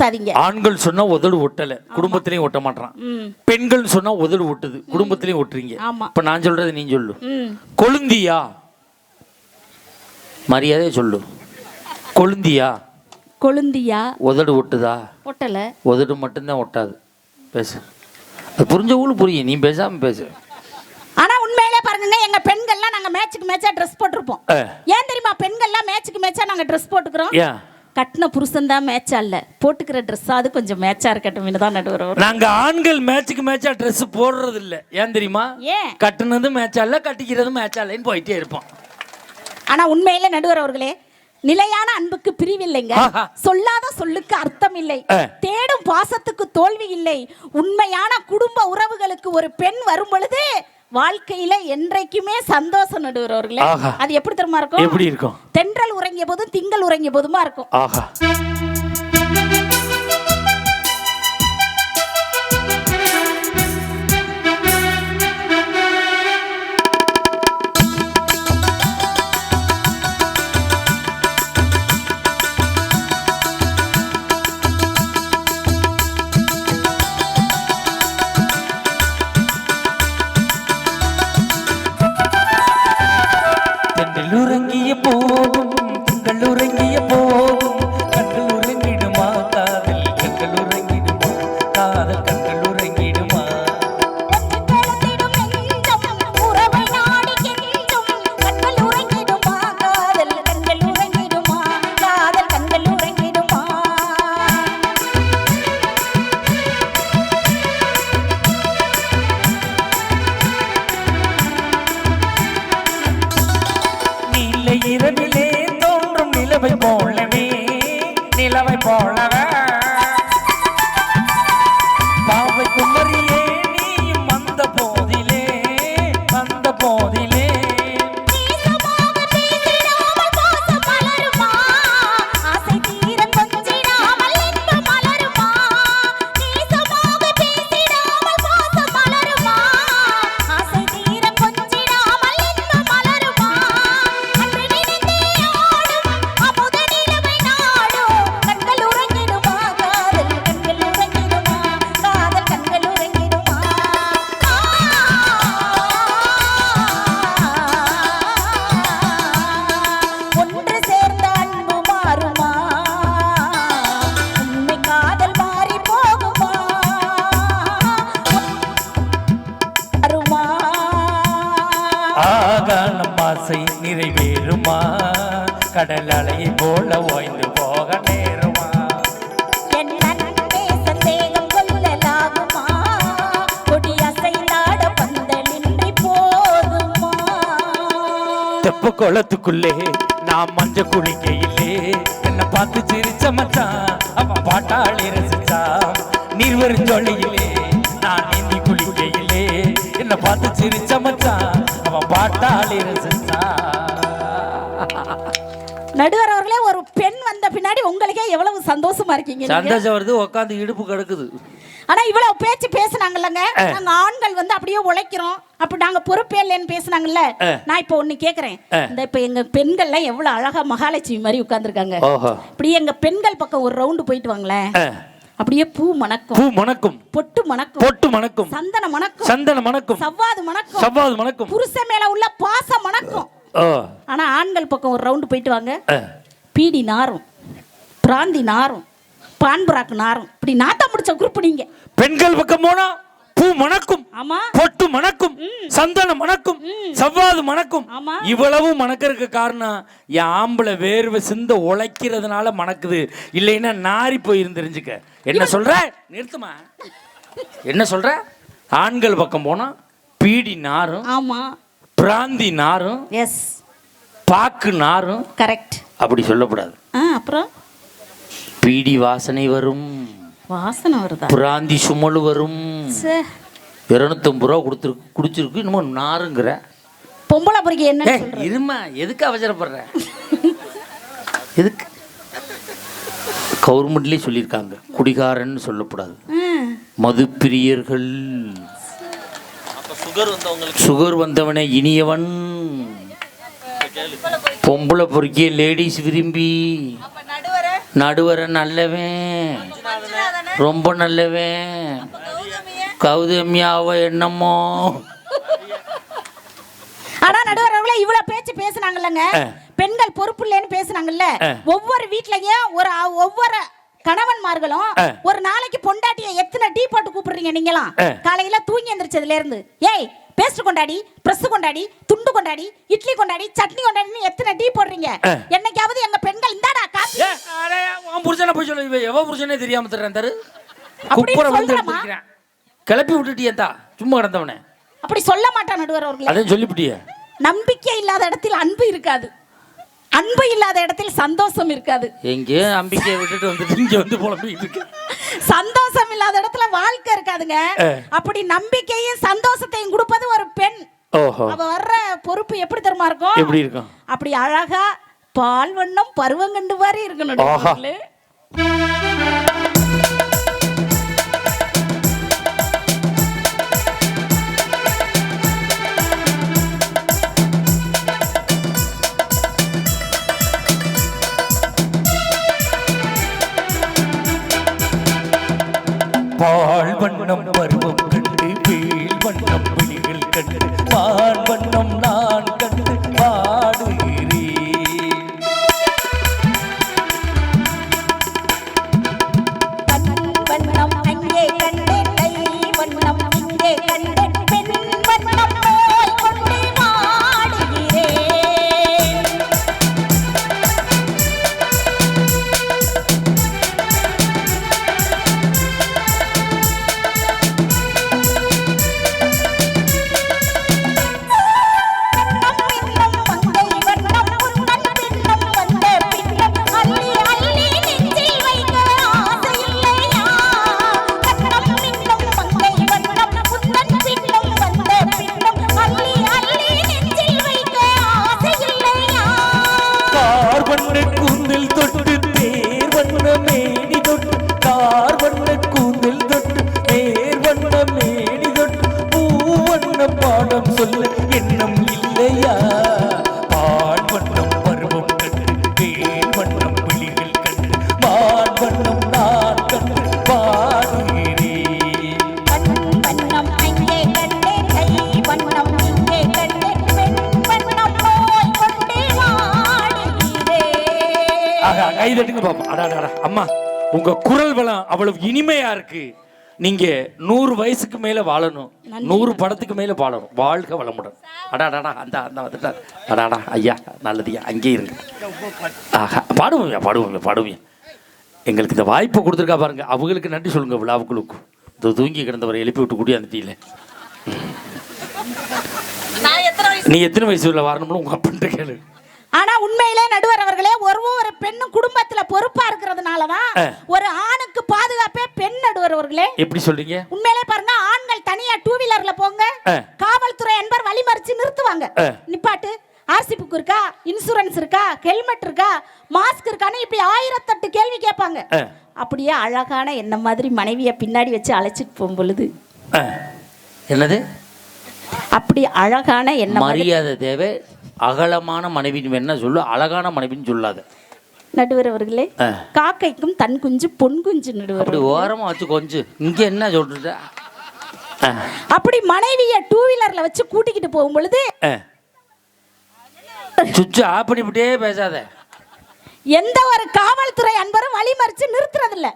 சாதிங்க ஆண்கள் சொன்னா உதடு ஒட்டல குடும்பத்திலயும் ஒட்ட மாட்டான் பெண்கள் சொன்னா உதடு ஒட்டுது குடும்பத்திலயும் ஒட்டுறீங்க. இப்ப நான் சொல்றது நீ சொல்லு. கொழுந்தியா? மரியாதையா சொல்லு. கொழுந்தியா? கொழுந்தியா? உதடு ஒட்டுதா? ஒட்டல. உதடு மட்டும்தான் ஒட்டாது. பேசு. அது புரிஞ்சவங்களும் புரியும். நீ பேசாம பேசு. ஆனா உண்மையிலே பாருங்க எங்க பெண்கள்லாம் நாங்க மேட்சுக்கு மேட்சா ட்ரெஸ் போட்டிருப்போம். ஏன் தெரியுமா? பெண்கள்லாம் மேட்சுக்கு மேட்சா நாங்க ட்ரெஸ் போட்டுக்கிறோம். கட்டின புருஷன் தான் மேட்சா இல்ல. போட்டுக்கிற ட்ரெஸ்ஸாவது கொஞ்சம் மேட்சா இருக்கட்டும் தான் நடுவர் நாங்க ஆண்கள் மேட்சுக்கு மேட்சா Dress போடுறது இல்ல. ஏன் தெரியுமா? ஏன்? கட்டுனது மேட்சா இல்ல கட்டிக்கிறது மேட்சா இல்லைன்னு போயிட்டே இருப்போம். ஆனா உண்மையிலே நடுவர் அவர்களே நிலையான அன்புக்கு பிரிவில்லைங்க. சொல்லாத சொல்லுக்கு அர்த்தம் இல்லை. தேடும் பாசத்துக்கு தோல்வி இல்லை. உண்மையான குடும்ப உறவுகளுக்கு ஒரு பெண் வரும் பொழுது வாழ்க்கையில என்றைக்குமே சந்தோஷம் நடுவர் அவர்களே ஆஹா. அது எப்படி தெரியுமா இருக்கும்? எப்படி இருக்கும்? தென்றல் உறங்கிய போதும் திங்கள் உறங்கிய போதுமா இருக்கும். ஆஹா. ஆகாலம் ஆசை நிறைவேறுமா? கடல் அலையை போல ஓய்ந்து போக நேருமா? தெப்ப குளத்துக்குள்ளே நான் மஞ்ச குளிக்கையிலே என்ன பார்த்து சிரிச்ச மச்சான் அவன் பாட்டாளி ரசிச்சான் நீர்வரும் ஜொலியிலே நான் நீந்தி குளிக்கையிலே என்ன பார்த்து சிரிச்ச மச்சான் ரசிச்சான் நடுவர் அவர்களே ஒரு பெண் வந்த பின்னாடி உங்களுக்கே எவ்வளவு சந்தோஷமா இருக்கீங்க? சந்தோஷம் வருது உட்காந்து இடுப்பு கிடக்குது. ஆனா இவ்வளவு பேச்சு பேசுனாங்கல்லங்க. நாங்க ஆண்கள் வந்து அப்படியே உழைக்கிறோம். அப்ப நாங்க பொறுப்பே இல்லைன்னு பேசுனாங்கல்ல. நான் இப்போ ஒண்ணு கேக்குறேன். இந்த இப்ப எங்க பெண்கள்லாம் எவ்வளவு அழகா மகாலட்சுமி மாதிரி உட்கார்ந்துருக்காங்க. அப்படியே எங்க பெண்கள் பக்கம் ஒரு ரவுண்டு போயிட்டு வாங்களேன். அப்படியே பூ மணக்கும். பூ மணக்கும். பொட்டு மணக்கும். பொட்டு மணக்கும். சந்தன மணக்கும். சந்தன மணக்கும். சவ்வாது மணக்கும். சவ்வாது மணக்கும். புருஷன் மேல உள்ள பாசம் மணக்கும். ஆனா ஆண்கள் பக்கம் ஒரு ரவுண்டு போயிட்டு வாங்க. பீடி நாரும். பிராந்தி நாரும். பான்புராக்கு நாரும். இப்படி நாத்தம் முடிச்ச குரூப் நீங்க. பெண்கள் பக்கம் போனா பூ மணக்கும் ஆமா. பொட்டு மணக்கும் சந்தனம் மணக்கும் சவ்வாது மணக்கும். இவ்வளவு மணக்கிறதுக்கு காரணம் என் ஆம்பளை வேர்வை சிந்த உழைக்கிறதுனால மணக்குது. இல்லைன்னா நாரி போயிருந்து தெரிஞ்சுக்க என்ன சொல்ற? நிறுத்துமா? என்ன சொல்ற? ஆண்கள் பக்கம் போனா பீடி நாரும் ஆமா. பிராந்தி நாரும் எஸ் பாக்கு நாரும். கரெக்ட் அப்படி சொல்லக்கூடாது. அப்புறம்? பீடி வாசனை வரும். வாசனை வருதா? பிராந்தி சுமலு வரும். இருநூத்தம்பது ரூபா கொடுத்துருக்கு குடிச்சிருக்கு. இன்னமும் நாருங்கிற. பொம்பளை பொறுக்கி என்ன இருமா எதுக்கு அவசரப்படுற? எதுக்கு? கவர்மெண்ட்லேயே சொல்லியிருக்காங்க. குடிகாரன்னு சொல்லக்கூடாது. மது பிரியர்கள் சுகர் வந்தவனை இனியவன். பொம்பளை பொறுக்கிய லேடிஸ் விரும்பி. நடுவர. நல்லவன். ரொம்ப நல்லவன். கௌதமியாவ என்னமோ ஆனா நடுவர் அவர்களே இவ்வளவு பேச்சு பேசுனாங்கல்லங்க. பெண்கள் பொறுப்பு இல்லைன்னு பேசுனாங்கல்ல. ஒவ்வொரு வீட்லயும் ஒரு ஒவ்வொரு கணவன்மார்களும். ஒரு நாளைக்கு பொண்டாட்டிய எத்தனை டீ போட்டு கூப்பிடுறீங்க நீங்களாம். காலையில தூங்கி எந்திரிச்சதுல இருந்து ஏய் பேஸ்ட் கொண்டாடி பிரஸ் கொண்டாடி துண்டு கொண்டாடி இட்லி கொண்டாடி சட்னி கொண்டாடின்னு எத்தனை டீ போடுறீங்க. என்னைக்காவது எங்க பெண்கள் இந்தாடா காப்பி புருஷனை போய் சொல்லு இவன் எவ புருஷனே தெரியாம தர்றேன் தரு அப்படி குப்புற வந்து கிளப்பி விட்டுட்டியேத்தா சும்மா கிடந்தவனே. அப்படி சொல்ல மாட்டான் நடுவர் அவர்களே. அதையும் சொல்லிவிட்டிய. நம்பிக்கை இல்லாத இடத்தில் அன்பு இருக்காது. அன்பு இல்லாத இடத்தில் சந்தோஷம் இருக்காது. எங்கேயோ நம்பிக்கையை விட்டுட்டு வந்துட்டு இங்க வந்து புலம்பிக்கிட்டு இருக்கு சந்தோஷம் இல்லாத இடத்துல வாழ்க்கை இருக்காதுங்க. அப்படி நம்பிக்கையும் சந்தோஷத்தையும் கொடுப்பது ஒரு பெண். அவ வர்ற பொறுப்பு எப்படி தெரியுமா இருக்கும்? எப்படி இருக்கும்? அப்படி அழகா பால் வண்ணம் பருவங்கண்டு மாதிரி இருக்கணும் பால் வண்ணம் பருவம் கண்டு வேல் வண்ணம் விழிகள் கண்டு பால் வண்ணம் நான் அடாடா அம்மா உங்க குரல் வளம் அவ்வளவு இனிமையா இருக்கு. நீங்க நூறு வயசுக்கு மேல வாழணும். நூறு படத்துக்கு மேல வாழணும். வாழ்க வளமுடன். அடாடாடா அந்த அந்த வந்துட்டார் அடாடா ஐயா நல்லதுயா அங்கே இருங்க ஆஹா பாடுவோம் பாடுவோம் பாடுவோம் எங்களுக்கு இந்த வாய்ப்பை கொடுத்துருக்கா பாருங்க. அவங்களுக்கு நன்றி சொல்லுங்க விழாவுக்குழுக்கும் இந்த தூங்கி கிடந்தவரை எழுப்பி விட்டு கூடியாந்துட்டீங்களே நீ எத்தனை வயசுல வரணும்னு உங்க அப்பன்ட்ட கேளு. ஆனா உண்மையிலே நடுவர் அவர்களே ஒரு ஒரு பெண்ணும் குடும்பத்துல பொறுப்பா இருக்கிறதுனாலதான் ஆ. ஒரு ஆணுக்கு பாதுகாப்பே பெண் நடுவர் அவர்களே எப்படி சொல்றீங்க உண்மையிலே பாருங்க ஆண்கள் தனியா டூ வீலர்ல போங்க. காவல்துறை என்பர் வழிமறிச்சு நிறுத்துவாங்க. நிப்பாட்டு ஆர்சி புக் இருக்கா இன்சூரன்ஸ் இருக்கா ஹெல்மெட் இருக்கா மாஸ்க் இருக்கான்னு இப்படி ஆயிரத்தெட்டு கேள்வி கேட்பாங்க. அப்படியே அழகான என்ன மாதிரி மனைவிய பின்னாடி வச்சு அழைச்சிட்டு போகும் பொழுது. என்னது அப்படி அழகான என்ன மரியாதை தேவை அகலமான மனைவின்னு வேணா சொல்லு அழகான மனைவின்னு சொல்லாத நடுவர் அவர்களே. காக்கைக்கும் தன் குஞ்சு பொன் குஞ்சு நடுவர் அப்படி ஓரமா வச்சு கொஞ்சம் இங்க என்ன சொல்றது ஆ. அப்படி மனைவிய டூ வீலர்ல வச்சு கூட்டிக்கிட்டு போகும் பொழுது. சுவிட்ச் ஆஃப் பண்ணிவிட்டே பேசாத எந்த ஒரு காவல்துறை அன்பரும் வழிமறிச்சு நிறுத்துறது இல்ல.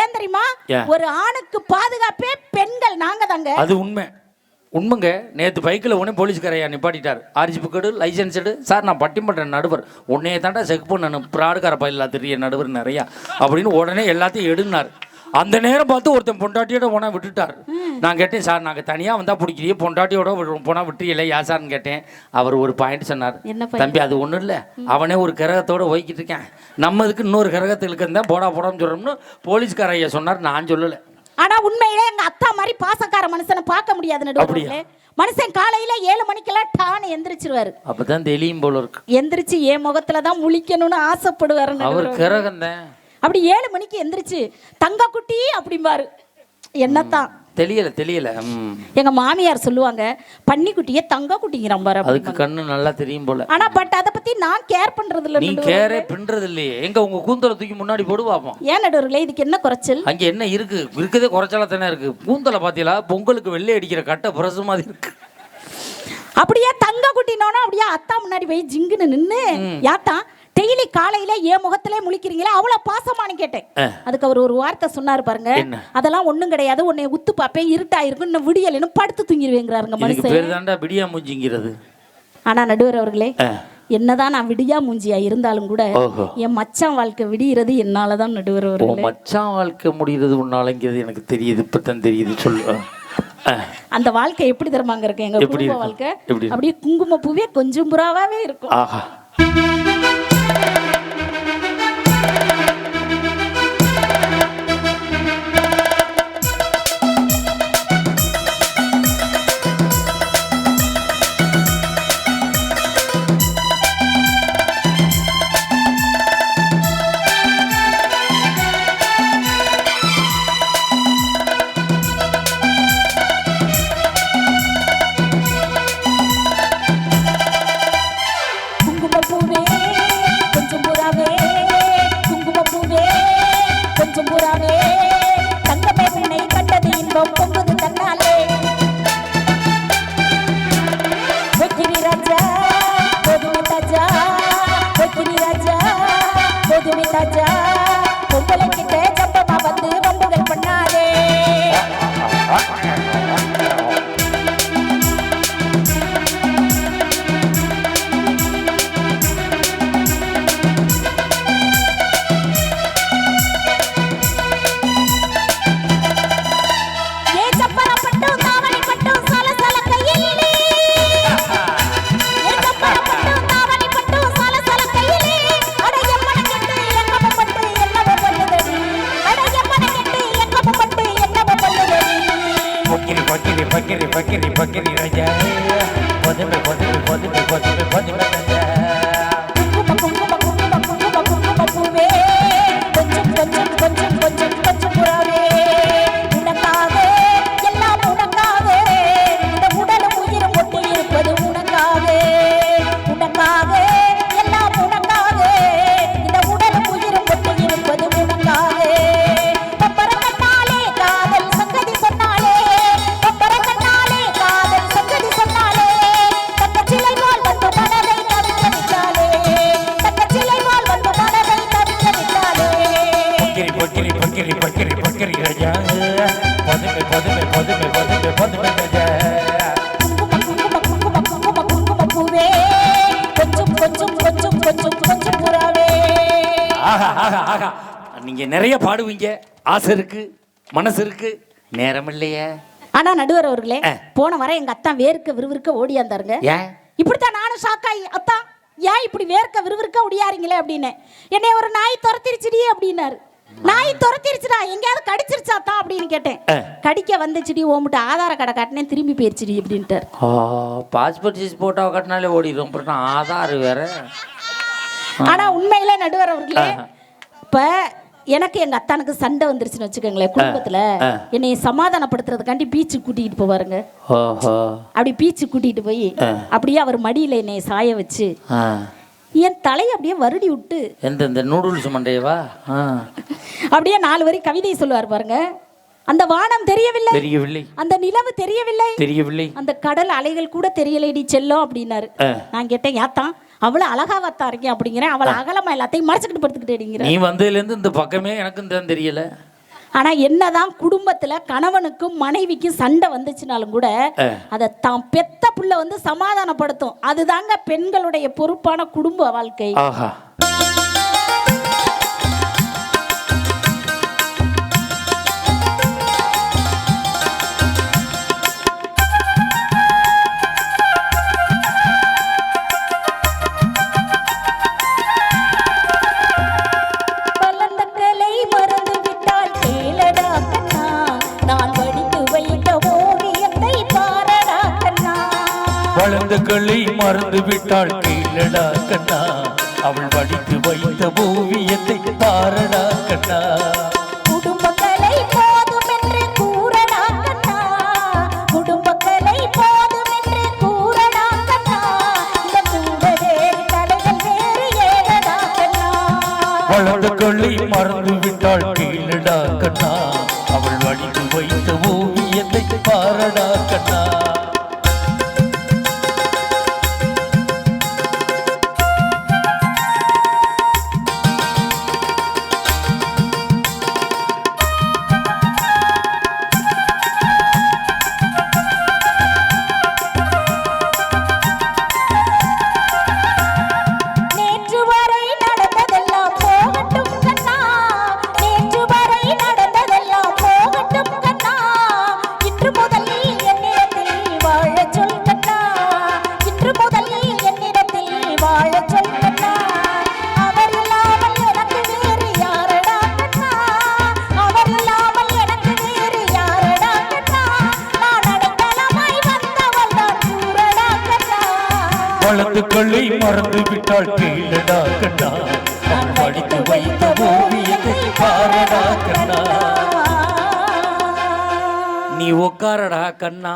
ஏன் தெரியுமா? ஒரு ஆணுக்கு பாதுகாப்பே பெண்கள் நாங்க தாங்க அது உண்மை உண்மைங்க நேற்று பைக்கில் உடனே போலீஸ்காரையா நிப்பாட்டிட்டார். ஆர்ஜி புக்கடு லைசன்ஸ் எடு. சார் நான் பட்டிமன்ற நடுவர். உன்னைய தாண்டா செக் பண்ணணும். ப்ராடுகார பயிலா தெரிய நடுவர் நிறையா. அப்படின்னு உடனே எல்லாத்தையும் எடுனார். அந்த நேரம் பார்த்து ஒருத்தன் பொண்டாட்டியோட போனா விட்டுட்டார். நான் கேட்டேன் சார் நாங்கள் தனியாக வந்தால் பிடிக்கிறீ பொண்டாட்டியோட போனால் விட்டுறீங்களே யா சார்னு கேட்டேன். அவர் ஒரு பாயிண்ட் சொன்னார்? தம்பி அது ஒன்றும் இல்லை. அவனே ஒரு கிரகத்தோட போய்கிட்டு இருக்கேன். நம்ம இதுக்கு இன்னொரு கிரகத்துக்கு இருந்தால் போடா போடான்னு சொல்கிறோம்னு போலீஸ்கார ஐயா சொன்னார். நான் சொல்லலை. ஆனா உண்மையிலே எங்க அத்தா மாதிரி பாசக்கார மனுஷனை பார்க்க முடியாது நடுவர்களே. மனுஷன் காலையில ஏழு மணிக்கெல்லாம் டான்னு எந்திரிச்சிருவாரு. அப்போ தான் தெளியும் போல இருக்கு. எந்திரிச்சு என் முகத்துல தான் முழிக்கணும்னு ஆசைப்படுவாரு அவர். கிரகம் அப்படி ஏழு மணிக்கு எந்திரிச்சு தங்க குட்டி அப்படிம்பாரு. என்னத்தான்? தெரியல தெரியல. எங்க மாமியார் சொல்லுவாங்க பன்னிக்குட்டியே தங்க குட்டிங்கிறான் பாரு அதுக்கு. கண்ணு நல்லா தெரியும் போல. ஆனா பட் அதை பத்தி நான் கேர் பண்றது இல்ல நீ. கேரே பின்றது இல்லையே எங்க உங்க கூந்தலை தூக்கி முன்னாடி போடு பார்ப்போம் ஏன் நடுவர்களே இதுக்கு என்ன குறைச்சல்? அங்க என்ன இருக்கு? இருக்கதே குறைச்சால தானே இருக்கு. கூந்தலை பாத்தீங்களா? பொங்கலுக்கு வெள்ளை அடிக்கிற கட்டை புரசு மாதிரி இருக்கு. அப்படியே தங்க குட்டினோனா அப்படியே அத்தா முன்னாடி போய் ஜிங்குன்னு நின்னு யாத்தா டெய்லி காலையில என் முகத்திலே முழிக்கிறீங்களா அவ்வளவு பாசமானு கேட்டேன். அதுக்கு அவர் ஒரு வார்த்தை சொன்னாரு பாருங்க? அதெல்லாம் ஒண்ணும் கிடையாது. உன்னை உத்து பாப்பேன் இருட்டாயிருக்கும் இன்னும் விடியலைன்னு படுத்து தூங்கிடுவேங்கிறாருங்க மனுஷன். பிடியா மூஞ்சிங்கிறது? ஆனா நடுவர் அவர்களே. என்னதான் நான் விடியா மூஞ்சியா இருந்தாலும் கூட என் மச்சான் வாழ்க்கை விடியறது என்னாலதான் நடுவர் அவர்களே. மச்சான் வாழ்க்கை முடிகிறது உன்னாலங்கிறது எனக்கு தெரியுது இப்பதான் தெரியுது சொல்லு. அந்த வாழ்க்கை எப்படி தருமாங்க இருக்கு? எங்க குடும்ப இருக்கும்? வாழ்க்கை? இருக்கும்? அப்படியே குங்கும பூவே கொஞ்சம் புறாவாவே இருக்கும் ஆஹா குங்குமப்பூவே রাজা பக்கிரி பக்கிரி பக்கிரி ராஜா பொதுமை பொதுமை பொதுமை பொதுமை பொதுமை ராஜா குங்கும நீங்க நிறைய பாடுவீங்க. ஆசை இருக்கு மனசு இருக்கு. நேரம் இல்லையே. ஆனா நடுவர் அவர்களே. போன வர எங்க அத்தான் வேர்க்க விறுவிறுக்க ஓடியாந்தாருங்க. இப்படித்தான் நானும் ஷாக்காயி அத்தா ஏன் இப்படி வேர்க்க விறுவிறுக்க ஒடியாரீங்களே அப்படின்னு. என்னை ஒரு நாய் துரத்திருச்சுடி அப்படின்னாரு. நாய் துரத்திருச்சுடா எங்கேயாவது கடிச்சிருச்சா தான் அப்படின்னு கேட்டேன். கடிக்க வந்துச்சுடி ஓம்பிட்டு ஆதார கடை காட்டினேன் திரும்பி போயிருச்சுடி அப்படின்ட்டார். பாஸ்போர்ட் சைஸ் போட்டோவை கட்டினாலே ஓடிடும் அப்புறம் ஆதார் வேற. ஆனா உண்மையில நடுவர் அவர்களே. இப்ப எனக்கு எங்க அத்தானுக்கு சண்டை வந்துருச்சுன்னு வச்சுக்கோங்களேன் குடும்பத்துல. என்னை சமாதானப்படுத்துறதுக்காண்டி பீச்சு கூட்டிகிட்டு போவாருங்க. அப்படி பீச்சு கூட்டிட்டு போய். அப்படியே அவர் மடியில என்னை சாய வச்சு என் தலையை அப்படியே வருடி விட்டு. எந்த இந்த நூடுல்ஸ் மண்டையவா? அப்படியே நாலு வரி கவிதை சொல்லுவார் பாருங்க. அந்த வானம் தெரியவில்லை. தெரியவில்லை. அந்த நிலவு தெரியவில்லை. தெரியவில்லை. அந்த கடல் அலைகள் கூட தெரியலைடி செல்லம் அப்படின்னாரு. நான் கேட்டேன் யாத்தான்? அவ்வளவு அழகாவத்தா இருக்கேன் அப்படிங்கிறேன். அவளை அகலமா எல்லாத்தையும் மறைச்சிக்கிட்டு படுத்துக்கிட்டேங்கிற நீ வந்ததுலேருந்து இந்த பக்கமே எனக்கும் தான் தெரியல. ஆனா என்னதான் குடும்பத்துல கணவனுக்கும் மனைவிக்கும் சண்டை வந்துச்சுனாலும் கூட. அதை தான் பெத்த புள்ள வந்து சமாதானப்படுத்தும். அதுதாங்க பெண்களுடைய பொறுப்பான குடும்ப வாழ்க்கை. வந்து விட்டாள் கீழடா கண்ணா. அவள் வடித்து வைத்த ஓவியத்தை தாரடா கண்ணா. வளர்ந்த கொள்ளை மறந்து விட்டாள் கீழடா கண்ணா. அவள் வடித்து வைத்த ஓவியத்தை பாரடா கண்ணா. மறந்து விட்டாள் கீழடா கண்ணா படித்து வைத்த ஓவியத்தை பாரடா கண்ணா. நீ உக்காரடா கண்ணா.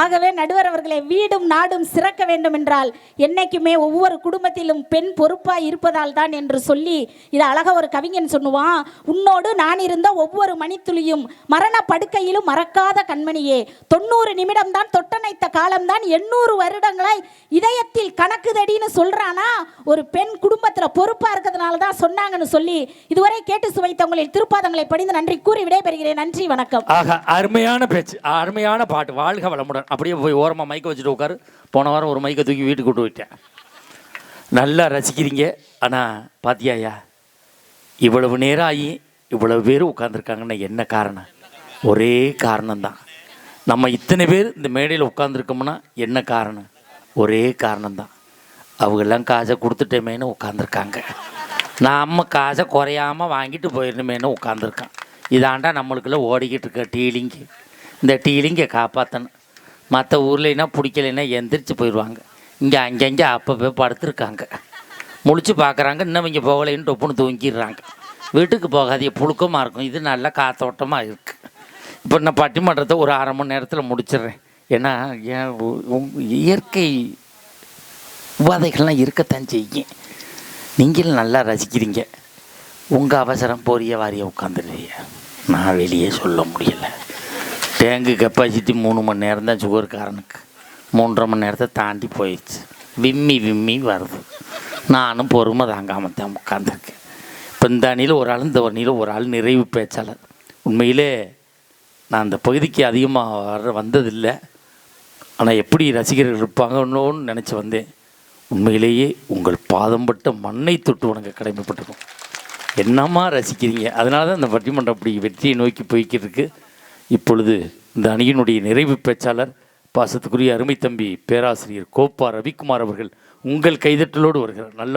ஆகவே நடுவர் அவர்களே வீடும் நாடும் சிறக்க வேண்டும் என்றால் என்னைக்குமே ஒவ்வொரு குடும்பத்திலும் பெண் பொறுப்பாய் இருப்பதால் தான் என்று சொல்லி இது அழகா ஒரு கவிஞன் சொல்லுவான் உன்னோடு நான் இருந்த ஒவ்வொரு மணித்துளியும் மரண படுக்கையிலும் மறக்காத கண்மணியே. தொண்ணூறு நிமிடம் தான் தொட்டணைத்த காலம்தான் எண்ணூறு வருடங்களாய் இதயத்தில் கணக்குதடின்னு சொல்றானா? ஒரு பெண் குடும்பத்துல பொறுப்பா இருக்கிறதுனால தான் சொன்னாங்கன்னு சொல்லி இதுவரை கேட்டு சுவைத்தவங்களில் திருப்பாதங்களை படிந்து நன்றி கூறி விடைபெறுகிறேன். நன்றி வணக்கம். ஆக அருமையான பேச்சு அருமையான பாட்டு வாழ்க வளமுடன். அப்படியே போய் ஓரமாக மைக்கை வச்சுட்டு உட்காரு. போன வாரம் ஒரு மைக்கை தூக்கி வீட்டுக்கு கொண்டு போயிட்டேன். நல்லா ரசிக்கிறீங்க. ஆனால் பாத்தியாயா இவ்வளவு நேரம் ஆகி இவ்வளவு பேர் உட்காந்துருக்காங்கன்னா என்ன காரணம்? ஒரே காரணம்தான். நம்ம இத்தனை பேர் இந்த மேடையில் உட்காந்துருக்கோம்னா என்ன காரணம்? ஒரே காரணம்தான். அவங்கெல்லாம் காசை கொடுத்துட்டேமேன்னு உட்காந்துருக்காங்க நம்ம காசை குறையாம வாங்கிட்டு போயிடணுமேனு உட்காந்துருக்கான் இதாண்டா நம்மளுக்குள்ள ஓடிக்கிட்டு இருக்க டீலிங்கு. இந்த டீலிங்கை காப்பாற்றணும் மற்ற ஊர்லனா பிடிக்கலைன்னா எந்திரிச்சு போயிடுவாங்க. இங்கே அங்கங்கே அப்பப்போ படுத்துருக்காங்க. முழிச்சு பார்க்குறாங்க இன்னும் இங்கே போகலைன்னு டொப்புன்னு தூங்கிடுறாங்க. வீட்டுக்கு போகாதீங்க புழுக்கமாக இருக்கும். இது நல்லா காத்தோட்டமாக இருக்குது இப்போ நான் பட்டிமன்றத்தை ஒரு அரை மணி நேரத்தில் முடிச்சிடுறேன். ஏன்னா ஏன் இயற்கை உபாதைகள்லாம் இருக்கத்தான் செய்யும். நீங்களும் நல்லா ரசிக்கிறீங்க. உங்கள் அவசரம் பொரிய வாரியை உட்காந்துருவீங்க நான் வெளியே சொல்ல முடியல. டேங்கு கெப்பாசிட்டி மூணு மணி நேரம் தான் சுகர்காரனுக்கு மூன்றரை மணி நேரத்தை தாண்டி போயிடுச்சு. விம்மி விம்மி வருது. நானும் பொறுமை தாங்காமல் தான் உட்காந்துருக்கேன் இப்போ இந்த அணியில் ஒரு ஆள் இந்த அணியில் ஒரு ஆள் நிறைவு பேச்சாளர். உண்மையிலே நான் அந்த பகுதிக்கு அதிகமாக வர வந்ததில்லை. ஆனால் எப்படி ரசிகர்கள் இருப்பாங்கன்னு நினச்சி வந்தேன். உண்மையிலேயே உங்கள் பாதம் பட்ட மண்ணை தொட்டு உனக்கு கடமைப்பட்டிருக்கும். என்னம்மா ரசிக்கிறீங்க? அதனால தான் இந்த பட்டிமன்றம் அப்படி வெற்றியை நோக்கி போய்க்கிட்டு இருக்குது இப்பொழுது இந்த அணியினுடைய நிறைவு பேச்சாளர் பாசத்துக்குரிய அருமை தம்பி பேராசிரியர் கோப்பா ரவிக்குமார் அவர்கள் உங்கள் கைதட்டலோடு வருகிறார். நல்ல